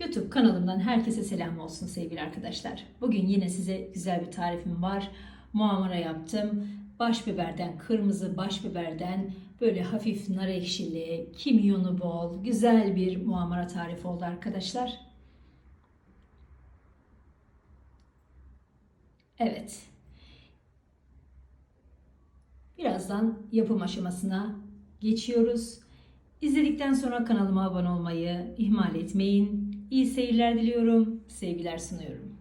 YouTube kanalımdan herkese selam olsun sevgili arkadaşlar. Bugün yine size güzel bir tarifim var. Muamara yaptım. Baş biberden, kırmızı baş biberden böyle hafif nar ekşili, kimyonu bol, güzel bir muamara tarifi oldu arkadaşlar. Evet. Birazdan yapım aşamasına geçiyoruz. İzledikten sonra kanalıma abone olmayı ihmal etmeyin. İyi seyirler diliyorum. Sevgiler sunuyorum.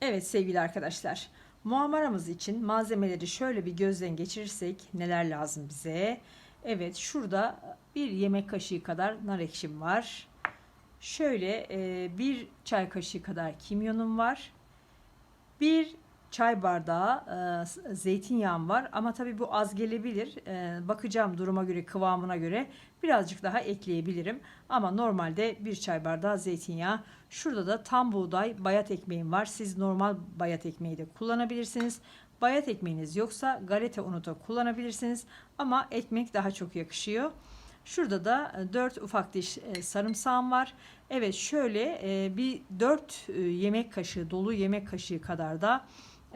Evet sevgili arkadaşlar. Muammaramız için malzemeleri şöyle bir gözden geçirirsek neler lazım bize? Evet şurada bir yemek kaşığı kadar nar ekşim var. Şöyle bir çay kaşığı kadar kimyonum var. Bir çay bardağı e, zeytinyağım var ama tabii bu az gelebilir. E, bakacağım duruma göre, kıvamına göre birazcık daha ekleyebilirim. Ama normalde bir çay bardağı zeytinyağı. Şurada da tam buğday bayat ekmeğim var. Siz normal bayat ekmeği de kullanabilirsiniz. Bayat ekmeğiniz yoksa galeta unu da kullanabilirsiniz. Ama ekmek daha çok yakışıyor. Şurada da 4 ufak diş e, sarımsağım var. Evet şöyle e, bir 4 yemek kaşığı dolu yemek kaşığı kadar da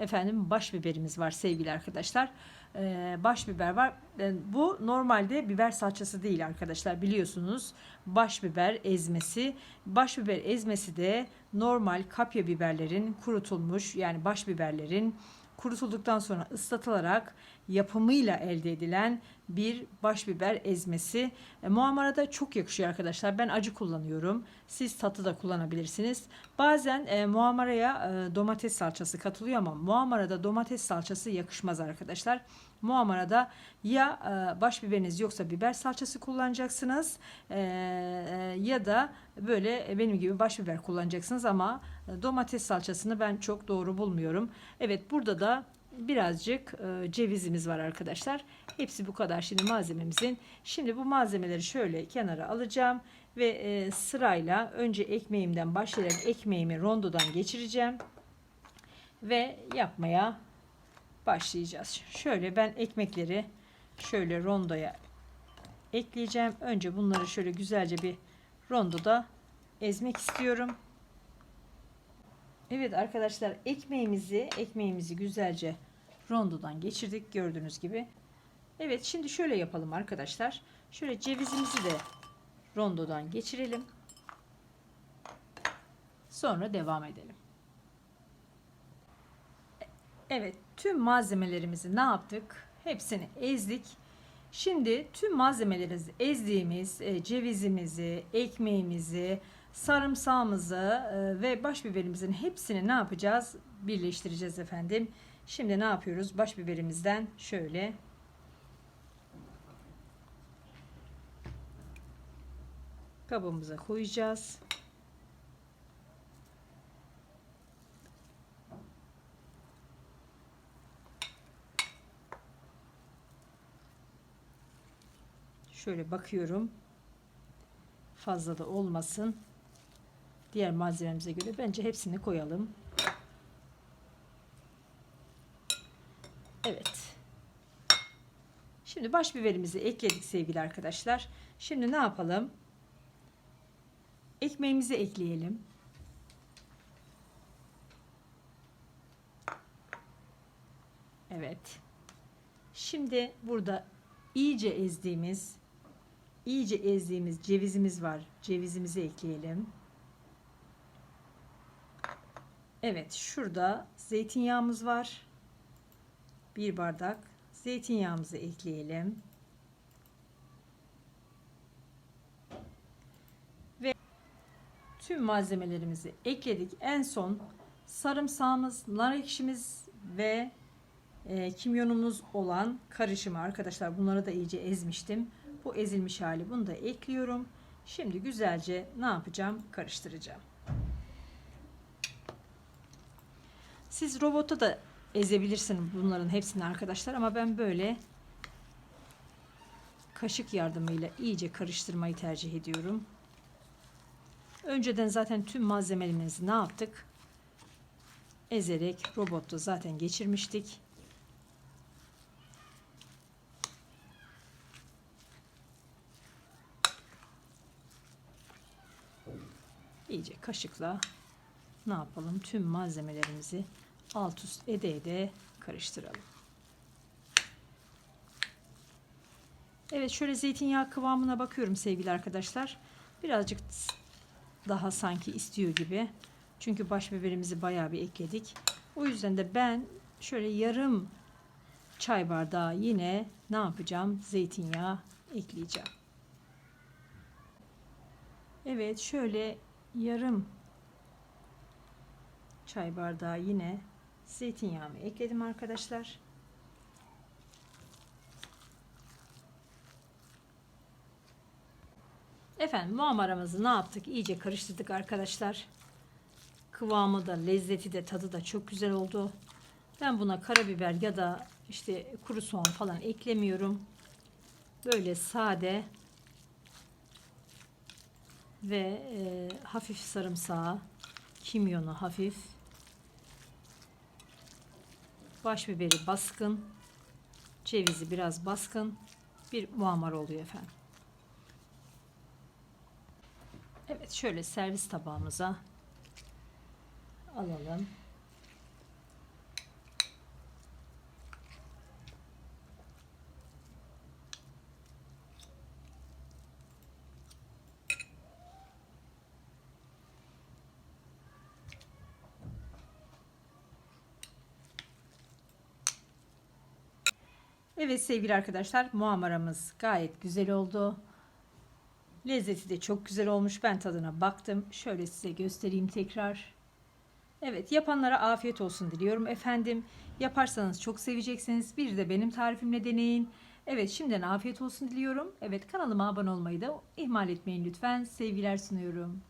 efendim baş biberimiz var sevgili arkadaşlar. Ee, baş biber var. Ee, bu normalde biber salçası değil arkadaşlar biliyorsunuz. Baş biber ezmesi. Baş biber ezmesi de normal kapya biberlerin kurutulmuş yani baş biberlerin kurutulduktan sonra ıslatılarak yapımıyla elde edilen bir baş biber ezmesi. E, muammarada çok yakışıyor arkadaşlar. Ben acı kullanıyorum. Siz tatlı da kullanabilirsiniz. Bazen e, muammaraya e, domates salçası katılıyor ama muammarada domates salçası yakışmaz arkadaşlar. Muammarada ya e, baş biberiniz yoksa biber salçası kullanacaksınız e, e, ya da böyle benim gibi baş biber kullanacaksınız ama e, domates salçasını ben çok doğru bulmuyorum. Evet burada da birazcık e, cevizimiz var arkadaşlar. Hepsi bu kadar şimdi malzememizin. Şimdi bu malzemeleri şöyle kenara alacağım ve e, sırayla önce ekmeğimden başlayarak ekmeğimi rondodan geçireceğim ve yapmaya başlayacağız. Şöyle ben ekmekleri şöyle rondoya ekleyeceğim. Önce bunları şöyle güzelce bir rondoda ezmek istiyorum. Evet arkadaşlar ekmeğimizi ekmeğimizi güzelce rondodan geçirdik gördüğünüz gibi. Evet şimdi şöyle yapalım arkadaşlar. Şöyle cevizimizi de rondodan geçirelim. Sonra devam edelim. Evet tüm malzemelerimizi ne yaptık? Hepsini ezdik. Şimdi tüm malzemelerimizi ezdiğimiz e, cevizimizi, ekmeğimizi, sarımsağımızı e, ve baş biberimizin hepsini ne yapacağız? Birleştireceğiz efendim. Şimdi ne yapıyoruz? Baş biberimizden şöyle kabımıza koyacağız. Şöyle bakıyorum. Fazla da olmasın. Diğer malzememize göre bence hepsini koyalım. Evet. Şimdi baş biberimizi ekledik sevgili arkadaşlar. Şimdi ne yapalım? Ekmeğimizi ekleyelim. Evet. Şimdi burada iyice ezdiğimiz iyice ezdiğimiz cevizimiz var. Cevizimizi ekleyelim. Evet, şurada zeytinyağımız var. Bir bardak zeytinyağımızı ekleyelim. Ve tüm malzemelerimizi ekledik. En son sarımsağımız, nar ekşimiz ve e, kimyonumuz olan karışımı arkadaşlar bunları da iyice ezmiştim. Bu ezilmiş hali bunu da ekliyorum. Şimdi güzelce ne yapacağım? Karıştıracağım. Siz robotta da ezebilirsiniz bunların hepsini arkadaşlar ama ben böyle kaşık yardımıyla iyice karıştırmayı tercih ediyorum. Önceden zaten tüm malzemelerimizi ne yaptık? Ezerek robotta zaten geçirmiştik. iyice kaşıkla ne yapalım? Tüm malzemelerimizi alt üst ede ede karıştıralım. Evet şöyle zeytinyağı kıvamına bakıyorum sevgili arkadaşlar. Birazcık daha sanki istiyor gibi. Çünkü baş biberimizi bayağı bir ekledik. O yüzden de ben şöyle yarım çay bardağı yine ne yapacağım? Zeytinyağı ekleyeceğim. Evet şöyle yarım çay bardağı yine zeytinyağımı ekledim arkadaşlar. Efendim muhammaramızı ne yaptık? İyice karıştırdık arkadaşlar. Kıvamı da, lezzeti de, tadı da çok güzel oldu. Ben buna karabiber ya da işte kuru soğan falan eklemiyorum. Böyle sade ve e, hafif sarımsağı, kimyonu hafif, baş biberi baskın, cevizi biraz baskın bir muammar oluyor efendim. Evet şöyle servis tabağımıza alalım. Evet sevgili arkadaşlar muammaramız gayet güzel oldu. Lezzeti de çok güzel olmuş. Ben tadına baktım. Şöyle size göstereyim tekrar. Evet yapanlara afiyet olsun diliyorum efendim. Yaparsanız çok seveceksiniz. Bir de benim tarifimle deneyin. Evet şimdiden afiyet olsun diliyorum. Evet kanalıma abone olmayı da ihmal etmeyin lütfen. Sevgiler sunuyorum.